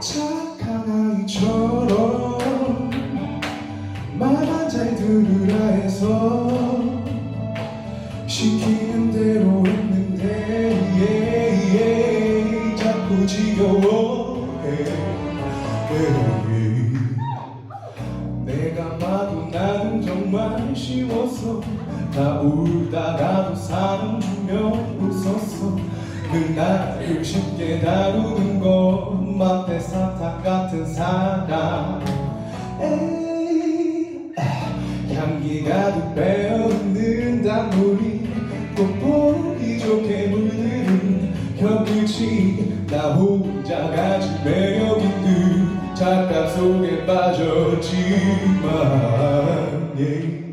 착한 아이처럼 말만 잘 들으라 해서 시키는 대로 했는데 예, 예, 자꾸 지겨워해 예, 예, 내가 봐도 나는 정말 쉬웠어 나 울다가도 주며 웃었어 그날을 쉽게 다루는 것만 대사탕 같은 사람. 향기가 득 배어있는다 물이. 꼭 보기 좋게 물드는 혀끝이 나 혼자 가진 매력인 그 착각 속에 빠졌지만 yeah.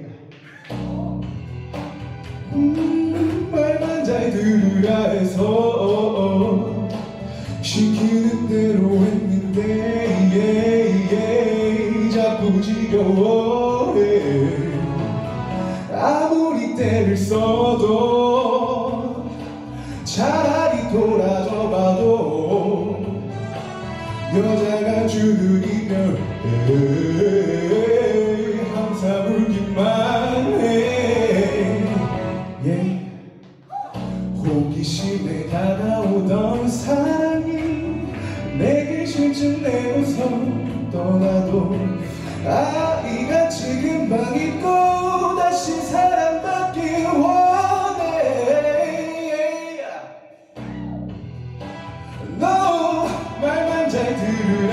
때를 써도 차라리 돌아져 봐도 여자가 주는 이별 항상 울기만 해 yeah. 호기심에 다가오던 사랑이 내게 실증 내고서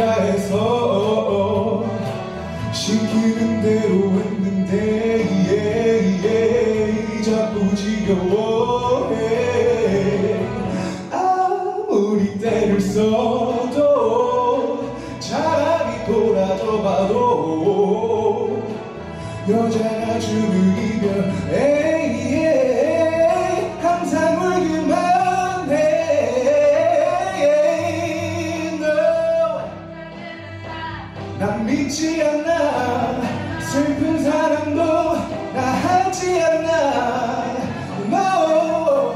해서 시키는 대로 했는데 yeah, yeah, 자꾸 지겨워해. 아무리 때를 써도 차라리 돌아줘 봐도 여자가 주는 이별 믿지 않아. 슬픈 사랑도 나 하지 않아. no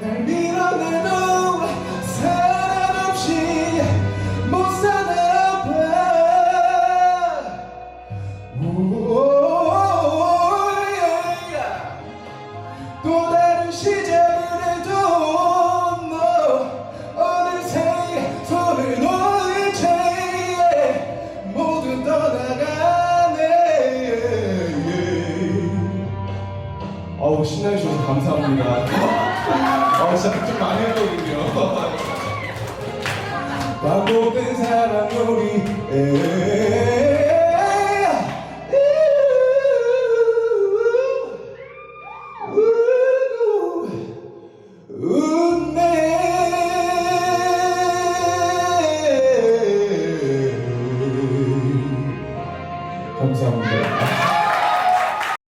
날 밀어내도 사랑 없이 못 사나 봐 감사합니다. 어, 진짜 좀 많이 했거든요. 바보된 사람 우리 에